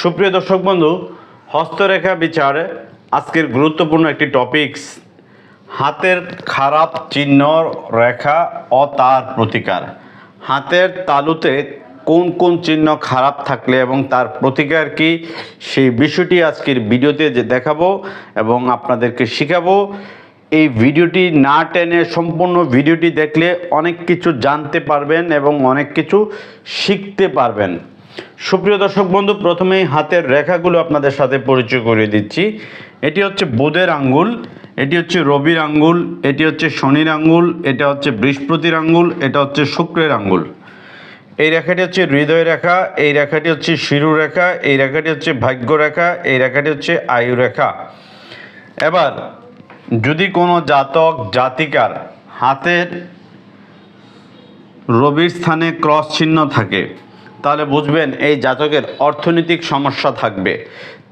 সুপ্রিয় দর্শক বন্ধু, হস্তরেখা বিচারে আজকের গুরুত্বপূর্ণ একটি টপিকস হাতের খারাপ চিহ্ন, রেখা ও তার প্রতিকার। হাতের তালুতে কোন কোন চিহ্ন খারাপ থাকলে এবং তার প্রতিকার কি, সেই বিষয়টি আজকের ভিডিওতে যে দেখাবো এবং আপনাদেরকে শেখাবো। এই ভিডিওটি না টেনে সম্পূর্ণ ভিডিওটি দেখলে অনেক কিছু জানতে পারবেন এবং অনেক কিছু শিখতে পারবেন। সুপ্রিয় দর্শক বন্ধু, প্রথমেই হাতের রেখাগুলো আপনাদের সাথে পরিচয় করিয়ে দিচ্ছি। এটি হচ্ছে বুধের আঙ্গুল, এটি হচ্ছে রবির আঙ্গুল, এটি হচ্ছে শনির আঙ্গুল, এটা হচ্ছে বৃহস্পতির আঙ্গুল, এটা হচ্ছে শুক্রের আঙ্গুল। এই রেখাটি হচ্ছে হৃদয় রেখা, এই রেখাটি হচ্ছে শিরু রেখা, এই রেখাটি হচ্ছে ভাগ্য রেখা, এই রেখাটি হচ্ছে আয়ু রেখা। এবার, যদি কোনো জাতক, জাতিকার হাতের রবির স্থানে ক্রস চিহ্ন থাকে তাহলে বুঝবেন এই জাতকের অর্থনৈতিক সমস্যা থাকবে।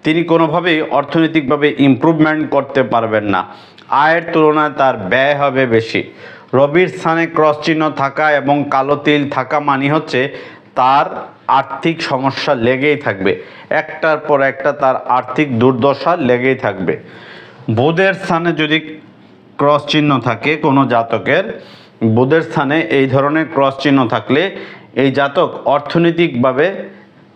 তিনি কোনোভাবেই অর্থনৈতিকভাবে ইমপ্রুভমেন্ট করতে পারবেন না। আয়ের তুলনায় তার ব্যয় হবে বেশি। রবির স্থানে ক্রস চিহ্ন থাকা এবং কালো তিল থাকা মানে হচ্ছে তার আর্থিক সমস্যা লেগেই থাকবে। একটার পর একটা তার আর্থিক দুর্দশা লেগেই থাকবে। বুধের স্থানে যদি ক্রস চিহ্ন থাকে কোনো জাতকের, বুধের স্থানে এই ধরনের ক্রস চিহ্ন থাকলে এই জাতক অর্থনৈতিকভাবে,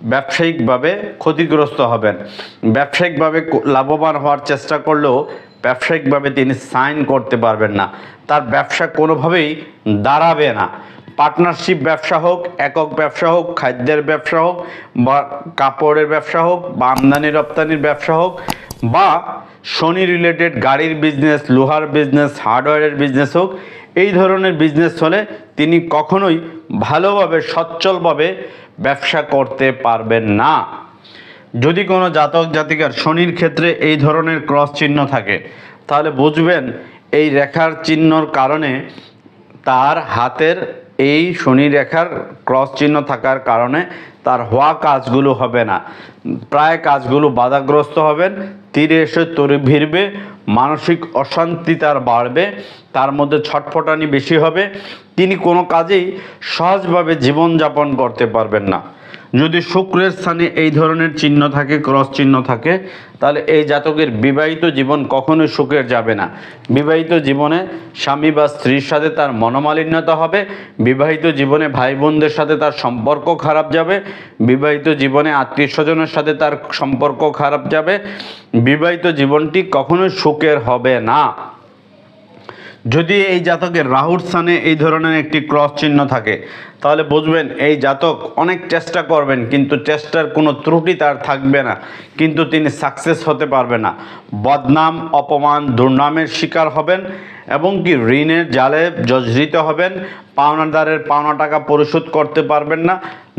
ব্যবসায়িকভাবে ক্ষতিগ্রস্ত হবেন। ব্যবসায়িকভাবে লাভবান হওয়ার চেষ্টা করলেও ব্যবসায়িকভাবে তিনি সাইন করতে পারবেন না। তার ব্যবসা কোনোভাবেই দাঁড়াবে না। পার্টনারশিপ ব্যবসা হোক, একক ব্যবসা হোক, খাদ্যের ব্যবসা হোক, বা কাপড়ের ব্যবসা হোক, বা আমদানি রপ্তানির ব্যবসা হোক, বা শনি রিলেটেড গাড়ির বিজনেস লোহার বিজনেস হার্ডওয়্যারের বিজনেস হোক এই ধরনের বিজনেস হলে তিনি কখনোই ভালোভাবে, সচ্ছলভাবে ব্যবসা করতে পারবেন না। যদি কোনো জাতক জাতিকার শনির ক্ষেত্রে এই ধরনের ক্রস চিহ্ন থাকে, তাহলে বুঝবেন এই রেখার চিহ্নর কারণে তার হাতের এই শনি রেখার ক্রস চিহ্ন থাকার কারণে তার হওয়া কাজগুলো হবে না। প্রায় কাজগুলো বাধাগ্রস্ত হবেন, তীরে এসে তরি ভিড়বে, মানসিক অশান্তি তার বাড়বে, তার মধ্যে ছটফটানি বেশি হবে। তিনি কোনো কাজেই সহজভাবে জীবনযাপন করতে পারবেন না। যদি শুক্রের স্থানে এই ধরনের চিহ্ন থাকে, ক্রস চিহ্ন থাকে, তাহলে এই জাতকের বিবাহিত জীবন কখনোই সুখের যাবে না। বিবাহিত জীবনে স্বামী বা স্ত্রীর সাথে তার মনোমালিন্যতা হবে, বিবাহিত জীবনে ভাই বোনদের সাথে তার সম্পর্ক খারাপ যাবে, বিবাহিত জীবনে আত্মীয় স্বজনের সাথে তার সম্পর্ক খারাপ যাবে, বিবাহিত জীবনটি কখনোই সুখের হবে না। যদি এই জাতকের রাহুর স্থানে এই ধরনের একটি ক্রস চিহ্ন থাকে, তাহলে বুঝবেন এই জাতক অনেক চেষ্টা করবেন, কিন্তু চেষ্টার কোনো ত্রুটি তার থাকবে না, কিন্তু তিনি সাকসেস হতে পারবে না। বদনাম, অপমান, দুর্নামের শিকার হবেন এবং কি ঋণের জালে জর্জরিত হবেন, পাওনাদারের পাওনা টাকা পরিশোধ করতে পারবেন না,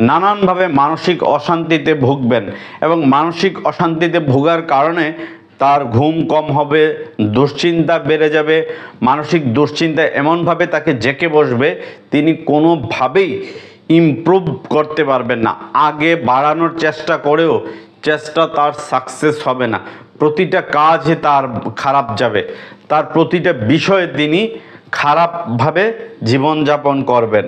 নানানভাবে মানসিক অশান্তিতে ভুগবেন এবং মানসিক অশান্তিতে ভোগার কারণে তার ঘুম কম হবে, দুশ্চিন্তা বেড়ে যাবে, মানসিক দুশ্চিন্তা এমনভাবে তাকে জেকে বসবে, তিনি কোনোভাবেই ইমপ্রুভ করতে পারবেন না। আগে বাড়ানোর চেষ্টা করেও চেষ্টা তার সাকসেস হবে না। প্রতিটা কাজে তার খারাপ যাবে। তার প্রতিটা বিষয়ে তিনি খারাপভাবে জীবনযাপন করবেন।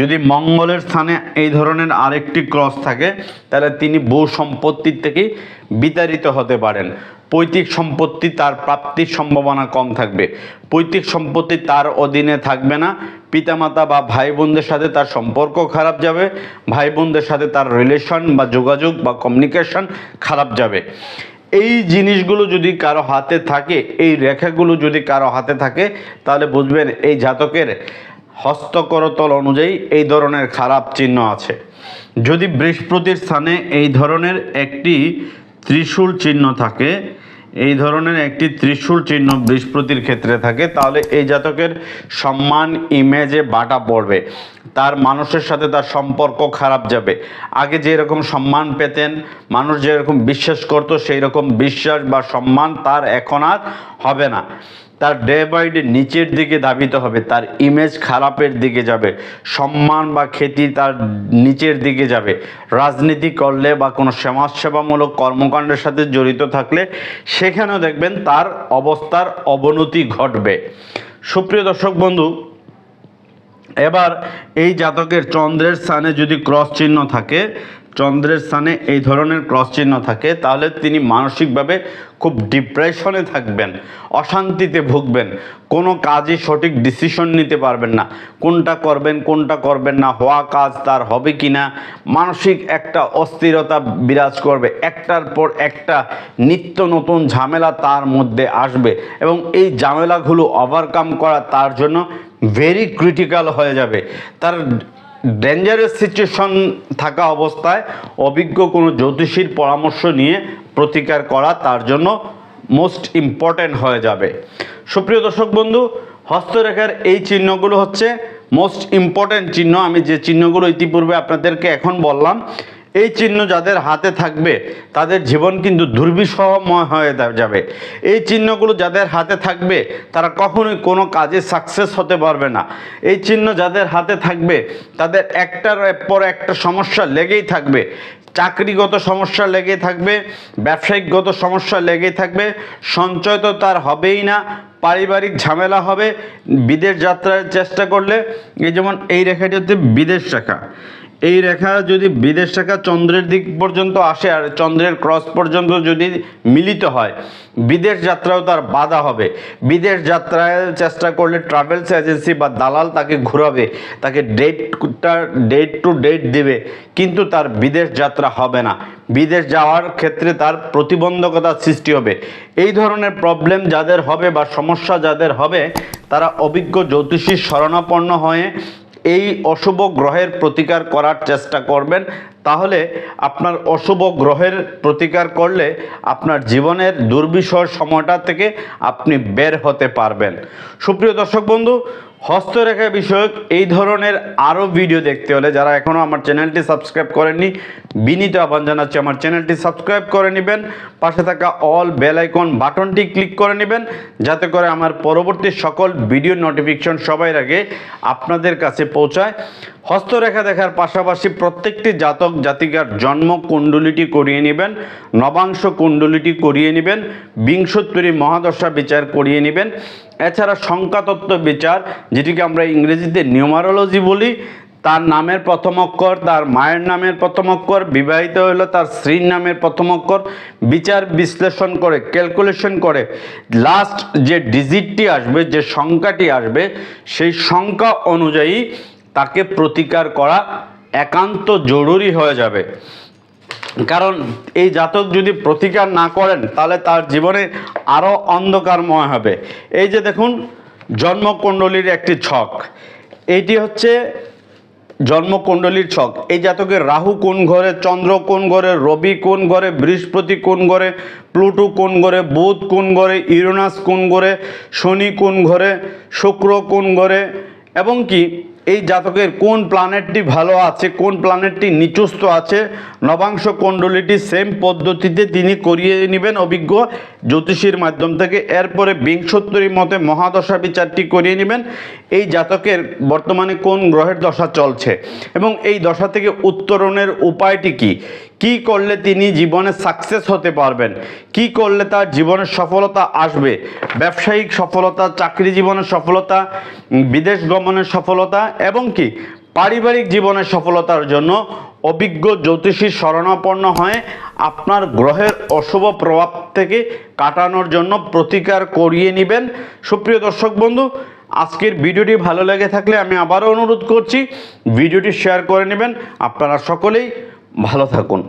যদি মঙ্গলের স্থানে এই ধরনের আরেকটি ক্রস থাকে, তাহলে তিনি বউ সম্পত্তির থেকে বিতাড়িত হতে পারেন। পৈতৃক সম্পত্তি তার প্রাপ্তির সম্ভাবনা কম থাকবে। পৈতৃক সম্পত্তি তার অধীনে থাকবে না। পিতামাতা বা ভাই বোনদের সাথে তার সম্পর্ক খারাপ যাবে। ভাই বোনদের সাথে তার রিলেশন বা যোগাযোগ বা কমিউনিকেশন খারাপ যাবে। এই জিনিসগুলো যদি কারও হাতে থাকে, এই রেখাগুলো যদি কারও হাতে থাকে, তাহলে বুঝবেন এই জাতকের হস্তকরতল অনুযায়ী এই ধরনের খারাপ চিহ্ন আছে। যদি বৃহস্পতির স্থানে এই ধরনের একটি ত্রিশূল চিহ্ন থাকে এই ধরনের একটি ত্রিশূল চিহ্ন বৃহস্পতির ক্ষেত্রে থাকে, তাহলে এই জাতকের সম্মান ইমেজে বাটা পড়বে। তার মানুষের সাথে তার সম্পর্ক খারাপ যাবে। আগে যেরকম সম্মান পেতেন, মানুষ যেরকম বিশ্বাস করতো সেই রকম বিশ্বাস বা সম্মান তার এখন আর হবে না। তার ডে বাই ডে নিচের দিকে ধাবিত হবে, তার ইমেজ খারাপের দিকে যাবে, সম্মান বা খ্যাতি তার নিচের দিকে যাবে। রাজনীতি করলে বা কোনো সমাজসেবামূলক কর্মকাণ্ডের সাথে জড়িত থাকলে সেখানেও দেখবেন তার অবস্থার অবনতি ঘটবে। সুপ্রিয় দর্শক বন্ধু, এবার এই জাতকের চন্দ্রের স্থানে যদি ক্রস চিহ্ন থাকে চন্দ্রের স্থানে এই ধরনের ক্রস চিহ্ন থাকে, তাহলে তিনি মানসিকভাবে খুব ডিপ্রেশনে থাকবেন, অশান্তিতে ভুগবেন, কোনো কাজে সঠিক ডিসিশন নিতে পারবেন না। কোনটা করবেন কোনটা করবেন না, হওয়া কাজ তার হবে কি না, মানসিক একটা অস্থিরতা বিরাজ করবে, একটার পর একটা নিত্য নতুন ঝামেলা তার মধ্যে আসবে এবং এই ঝামেলাগুলো ওভারকাম করা তার জন্য ভেরি ক্রিটিক্যাল হয়ে যাবে। তার ডেঞ্জারাস সিচুয়েশন থাকা অবস্থায় অভিজ্ঞ কোনো জ্যোতিষীর পরামর্শ নিয়ে প্রতিকার করা তার জন্য মোস্ট ইম্পর্ট্যান্ট হয়ে যাবে। সুপ্রিয় দর্শক বন্ধু, হস্তরেখার এই চিহ্নগুলো হচ্ছে মোস্ট ইম্পর্ট্যান্ট চিহ্ন। আমি যে চিহ্নগুলো ইতিপূর্বে আপনাদেরকে এখন বললাম এই চিহ্ন যাদের হাতে থাকবে, তাদের জীবন কিন্তু দুর্বিষহময় হয়ে যাবে। এই চিহ্নগুলো যাদের হাতে থাকবে, তারা কখনোই কোনো কাজে সাকসেস হতে পারবে না। এই চিহ্ন যাদের হাতে থাকবে, তাদের একটার পর একটা সমস্যা লেগেই থাকবে। চাকরিগত সমস্যা লেগে থাকবে, ব্যবসায়িকগত সমস্যা লেগেই থাকবে, সঞ্চয় তো তার হবেই না, পারিবারিক ঝামেলা হবে, বিদেশ যাত্রার চেষ্টা করলে, এই যেমন এই রেখাটি হচ্ছে বিদেশ রেখা। এই রেখা যদি বিদেশ রেখা চন্দ্রের দিক পর্যন্ত আসে আর চন্দ্রের ক্রস পর্যন্ত যদি মিলিত হয়, বিদেশ যাত্রাও তার বাধা হবে। বিদেশ যাত্রায় চেষ্টা করলে ট্রাভেলস এজেন্সি বা দালাল তাকে ঘুরাবে, তাকে ডেটটা ডেট টু ডেট দেবে, কিন্তু তার বিদেশ যাত্রা হবে না। বিদেশ যাওয়ার ক্ষেত্রে তার প্রতিবন্ধকতা সৃষ্টি হবে। এই ধরনের প্রবলেম যাদের হবে বা সমস্যা যাদের হবে, তারা অভিজ্ঞ জ্যোতিষীর শরণাপন্ন হয়ে এই অশুভ গ্রহের প্রতিকার করার চেষ্টা করবেন। তাহলে আপনার অশুভ গ্রহের প্রতিকার করলে আপনার জীবনের দুর্বিষয় সময়টা থেকে আপনি বের হতে পারবেন। সুপ্রিয় দর্শক বন্ধু হস্তরেখা বিষয়ক এই ধরনের আরও ভিডিও দেখতে হলে যারা এখনও আমার চ্যানেলটি সাবস্ক্রাইব করেননি, বিনীত আহ্বান জানাচ্ছি আমার চ্যানেলটি সাবস্ক্রাইব করে নেবেন, পাশে থাকা অল বেল আইকন বাটনটি ক্লিক করে নেবেন, যাতে করে আমার পরবর্তী সকল ভিডিও নোটিফিকেশন সবাই আগে আপনাদের কাছে পৌঁছায়। হস্তরেখা দেখার পাশাপাশি প্রত্যেকটি জাতক জাতিকার জন্ম কুণ্ডলিটি করিয়ে নেবেন, নবাংশ কুণ্ডলিটি করিয়ে নেবেন, বিংশোত্তরী মহাদশা বিচার করিয়ে নেবেন এছাড়া সংখ্যাতত্ত্ব বিচার, যেটিকে আমরা ইংরেজিতে নিউমারোলজি বলি, তার নামের প্রথম অক্ষর, তার মায়ের নামের প্রথম অক্ষর, বিবাহিত হলো তার স্ত্রীর নামের প্রথম অক্ষর, বিচার বিশ্লেষণ করে, ক্যালকুলেশন করে লাস্ট যে ডিজিটটি আসবে, যে সংখ্যাটি আসবে, সেই সংখ্যা অনুযায়ী তাকে প্রতিকার করা একান্ত জরুরি হয়ে যাবে। কারণ এই জাতক যদি প্রতিকার না করেন, তাহলে তার জীবনে আরও অন্ধকারময় হবে। এই যে দেখুন, জন্মকুণ্ডলীর একটি ছক। এইটি হচ্ছে জন্মকুণ্ডলীর ছক। এই জাতকের রাহু কোন ঘরে, চন্দ্র কোন ঘরে, রবি কোন ঘরে, বৃহস্পতি কোন ঘরে, প্লুটো কোন ঘরে, বুধ কোন ঘরে, ইউরেনাস কোন ঘরে, শনি কোন ঘরে, শুক্র কোন ঘরে, এবং কি এই জাতকের কোন প্ল্যানেটটি ভালো আছে, কোন প্ল্যানেটটি নিচুস্থ আছে, নবাংশ কুণ্ডলীটি সেম পদ্ধতিতে তিনি করিয়ে নেবেন অভিজ্ঞ জ্যোতিষীর মাধ্যম থেকে। এরপরে বিংশোত্তরী মতে মহাদশা বিচারটি করিয়ে নেবেন। এই জাতকের বর্তমানে কোন গ্রহের দশা চলছে এবং এই দশা থেকে উত্তরণের উপায়টি কি? কি করলে তিনি জীবনে সাকসেস হতে পারবেন? কি করলে তার জীবনের সফলতা আসবে? ব্যবসায়িক সফলতা, চাকরি জীবনের সফলতা বিদেশ গমনের সফলতা এবং কি? পারিবারিক জীবনের সফলতার জন্য অভিজ্ঞ জ্যোতিষীর শরণাপন্ন হয় আপনার গ্রহের অশুভ প্রভাব থেকে কাটানোর জন্য প্রতিকার করিয়ে নেবেন। সুপ্রিয় দর্শক বন্ধু, আজকের ভিডিওটি ভালো লেগে থাকলে আমি আবারও অনুরোধ করছি, ভিডিওটি শেয়ার করে নেবেন। আপনারা সকলেই ভালো থাকুন।